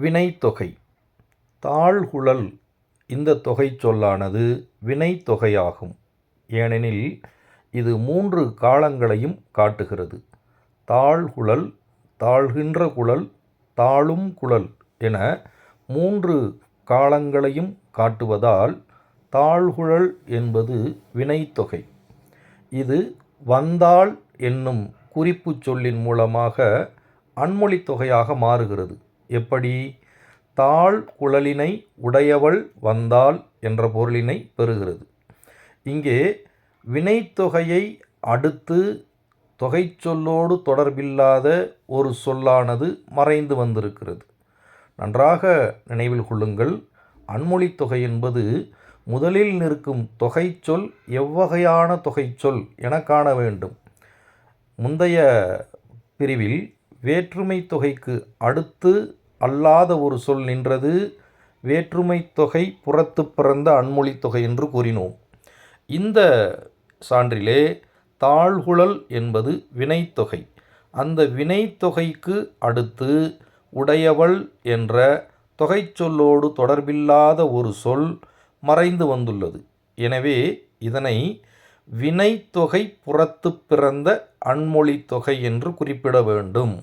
வினைத்தொகை. தாழ்குழல் இந்த தொகை சொல்லானது வினைத்தொகையாகும். ஏனெனில் இது மூன்று காலங்களையும் காட்டுகிறது. தாழ்குழல் தாழ்கின்ற குழல் தாழும் குழல் என மூன்று காலங்களையும் காட்டுவதால் தாழ்குழல் என்பது வினைத்தொகை. இது வந்தாள் என்னும் குறிப்புச் சொல்லின் மூலமாக அன்மொழித் தொகையாக மாறுகிறது. எப்படி? தாழ் குழலினை உடையவள் வந்தாள் என்ற பொருளினை பெறுகிறது. இங்கே வினைத்தொகையை அடுத்து தொகைச்சொல்லோடு தொடர்பில்லாத ஒரு சொல்லானது மறைந்து வந்திருக்கிறது. நன்றாக நினைவில் கொள்ளுங்கள். அன்மொழித் தொகை என்பது முதலில் நிற்கும் தொகைச்சொல் எவ்வகையான தொகைச்சொல் என காண வேண்டும். முந்தைய பிரிவில் வேற்றுமை தொகைக்கு அடுத்து அல்லாத ஒரு சொல் நின்றது வேற்றுமை தொகை புறத்து பிறந்த அன்மொழி தொகை என்று கூறினோம். இந்த சான்றிலே தாழ்குழல் என்பது வினைத்தொகை அந்த வினைத்தொகைக்கு அடுத்து உடையவள் என்ற தொகைச்சொல்லோடு தொடர்பில்லாத ஒரு சொல் மறைந்து வந்துள்ளது. எனவே இதனை வினைத்தொகை புறத்து பிறந்த அன்மொழி தொகை என்று குறிப்பிட வேண்டும்.